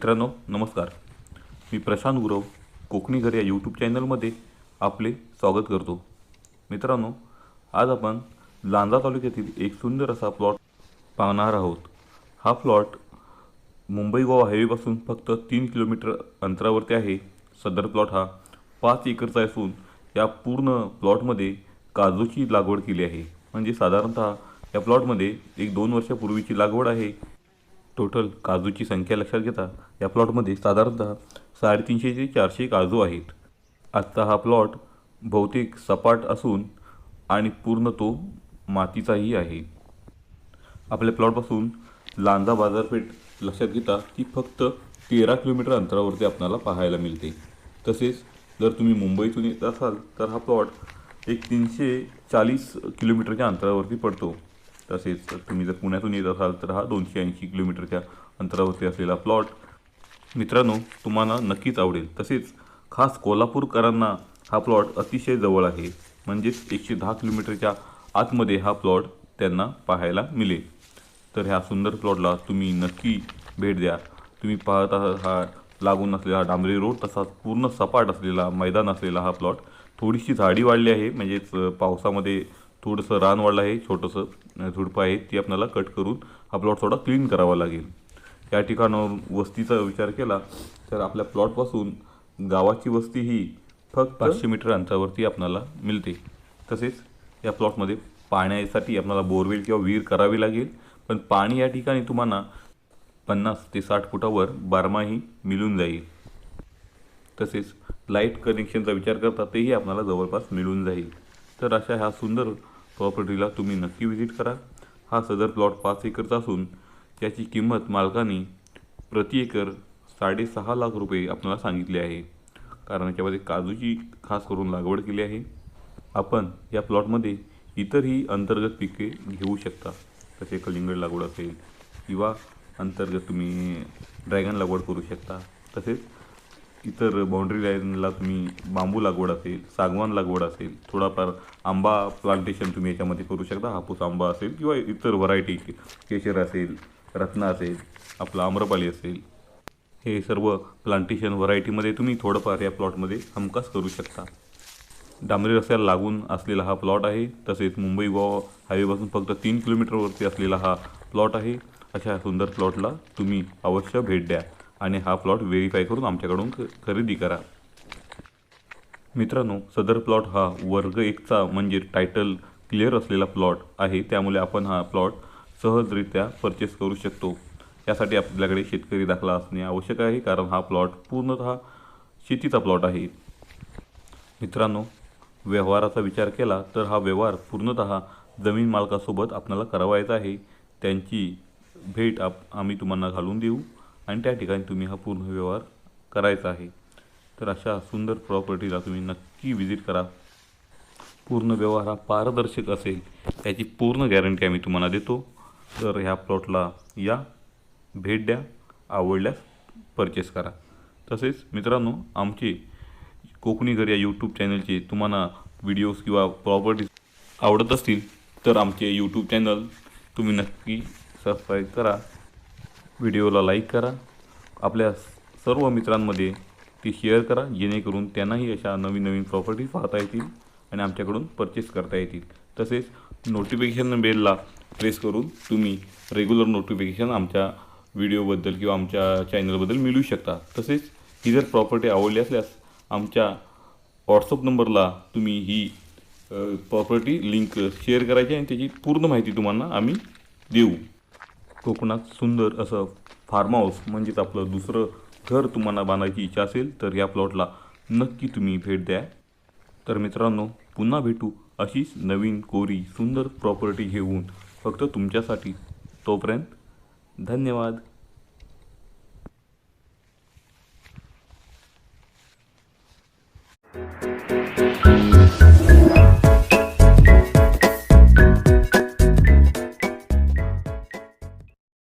मित्रांनो नमस्कार. मी प्रशांत गुरव कोकणी घर या यूट्यूब चॅनलमध्ये आपले स्वागत करतो. मित्रांनो आज आपण लांजा तालुक्यातील एक सुंदर असा प्लॉट पाहणार आहोत. हा प्लॉट मुंबई गोवा हायवेपासून फक्त तीन किलोमीटर अंतरावरती आहे. सदर प्लॉट हा पाच एकरचा असून या पूर्ण प्लॉटमध्ये काजूची लागवड केली आहे. म्हणजे साधारणतः या प्लॉटमध्ये एक दोन वर्षापूर्वीची लागवड आहे. टोटल काजूची संख्या लक्षात घेता या प्लॉटमध्ये साधारणतः साडेतीनशे ते चारशे काजू आहेत. आजचा हा प्लॉट बहुतेक सपाट असून आणि पूर्ण तो मातीचाही आहे. आपल्या प्लॉटपासून लांजा बाजारपेठ लक्षात घेता ती फक्त तेरा किलोमीटर अंतरावरती आपल्याला पाहायला मिळते. तसेच जर तुम्ही मुंबईतून येत असाल तर हा प्लॉट एक तीनशे चाळीस किलोमीटरच्या अंतरावरती पडतो. तसेच तुम्ही जर पुण्यातून येत असाल तर हा दोनशे ऐंशी किलोमीटरच्या अंतरावरती असलेला प्लॉट मित्रांनो तुम्हाला नक्कीच आवडेल. तसेच खास कोल्हापूरकरांना हा प्लॉट अतिशय जवळ आहे. म्हणजेच एकशे दहा किलोमीटरच्या आतमध्ये हा प्लॉट त्यांना पाहायला मिळेल. तर ह्या सुंदर प्लॉटला तुम्ही नक्की भेट द्या. तुम्ही पाहत आहात हा लागून असलेला डांबरी रोड तसाच पूर्ण सपाट असलेला मैदान असलेला हा प्लॉट थोडीशी झाडी वाढली आहे. म्हणजेच पावसामध्ये थोडंसं रान वाढलं आहे छोटंसं झुडपं आहे ती आपल्याला कट करून हा प्लॉट थोडा क्लीन करावा लागेल. या ठिकाणावर वस्तीचा विचार केला तर आपल्या प्लॉटपासून गावाची वस्ती ही फक्त पाचशे मीटर अंतरावरती आपल्याला मिळते. तसेच या प्लॉटमध्ये पाण्यासाठी आपल्याला बोरवेल किंवा विहीर करावी लागेल. पण पाणी या ठिकाणी तुम्हाला पन्नास ते साठ फुटावर बारमाही मिळून जाईल. तसेच लाइट कनेक्शनचा विचार करता तेही आपल्याला जवळपास मिळून जाईल. तर अशा ह्या सुंदर प्रॉपर्टीला तुम्ही नक्की व्हिजिट करा. हा सदर प्लॉट पाच एकरचा असून त्याची किंमत मालकाने प्रति एकर साडेसहा लाख रुपये आपल्याला सांगितले आहे. कारण याच्यामध्ये काजूची खास करून लागवड केली आहे. आपण या प्लॉटमध्ये इतरही अंतर्गत पिके घेऊ शकता. जसे कलिंगड लागवड असेल किंवा अंतर्गत तुम्ही ड्रॅगन लागवड करू शकता. तसेच इतर बाउंड्री लाईनला तुम्ही बांबू लागवड असेल सागवान लागवड असेल थोडाफार आंबा प्लांटेशन तुम्ही याच्यामध्ये करू शकता हापूस आंबा असेल किंवा इतर व्हरायटी केशर असेल रत्ना असेल आपलं आम्रपाली असेल. हे सर्व प्लांटेशन व्हरायटीमध्ये तुम्ही थोडंफार या प्लॉटमध्ये हमखास करू शकता. डांबरी रस्त्याला लागून असलेला हा प्लॉट आहे तसेच मुंबई गोवा हायवेपासून फक्त तीन किलोमीटरवरती असलेला हा प्लॉट आहे. अशा सुंदर प्लॉटला तुम्ही अवश्य भेट द्या. आणि हा प्लॉट व्हेरीफाय करून आमच्याकडून खरेदी करा. मित्रांनो सदर प्लॉट हा वर्ग एकचा म्हणजे टायटल क्लिअर असलेला प्लॉट आहे. त्यामुळे आपण हा प्लॉट सहजरित्या परचेस करू शकतो. यासाठी आपल्याकडे शेतकरी दाखला असणे आवश्यक आहे कारण हा प्लॉट पूर्णतः शेतीचा प्लॉट आहे. मित्रांनो व्यवहाराचा विचार केला तर हा व्यवहार पूर्णतः जमीन मालकासोबत आपल्याला करावायचा आहे. त्यांची भेट आप आम्ही तुम्हाला घालून देऊ. आणि त्या ठिकाणी तुम्ही हा पूर्ण व्यवहार करायचा आहे. तर अशा सुंदर प्रॉपर्टीला तुम्ही नक्की विजिट करा. पूर्ण व्यवहार हा पारदर्शक असेल याची पूर्ण गॅरंटी आम्ही तुम्हाला देतो. तर ह्या प्लॉटला या भेट द्या आवडल्यास परचेस करा. तसेच मित्रांनो आमचे कोकणी घर या यूट्यूब चॅनलचे तुम्हाला व्हिडिओज किंवा प्रॉपर्टीज आवडत असतील तर आमचे यूट्यूब चॅनल तुम्ही नक्की सबस्क्राईब करा. व्हिडिओला लाईक करा. आपल्या सर्व मित्रांमध्ये ती शेअर करा जेणेकरून त्यांनाही अशा नवीन नवीन प्रॉपर्टी पाहता येतील आणि आमच्याकडून परचेस करता येतील. तसेच नोटिफिकेशन बेलला प्रेस करून तुम्ही रेग्युलर नोटिफिकेशन आमच्या व्हिडिओबद्दल किंवा आमच्या चॅनलबद्दल मिळू शकता. तसेच ही जर प्रॉपर्टी आवडली असल्यास आमच्या व्हॉट्सअप नंबरला तुम्ही ही प्रॉपर्टी लिंक शेअर करायची आणि त्याची पूर्ण माहिती तुम्हाला आम्ही देऊ. कोकणात सुंदर असं फार्म हाऊस म्हणजेच आपलं दुसरं घर तुम्हाला बांधायची इच्छा असेल तर या प्लॉटला नक्की तुम्ही भेट द्या. तर मित्रांनो पुन्हा भेटू अशीच नवीन कोरी सुंदर प्रॉपर्टी घेऊन फक्त तुमच्यासाठी. तोपर्यंत धन्यवाद.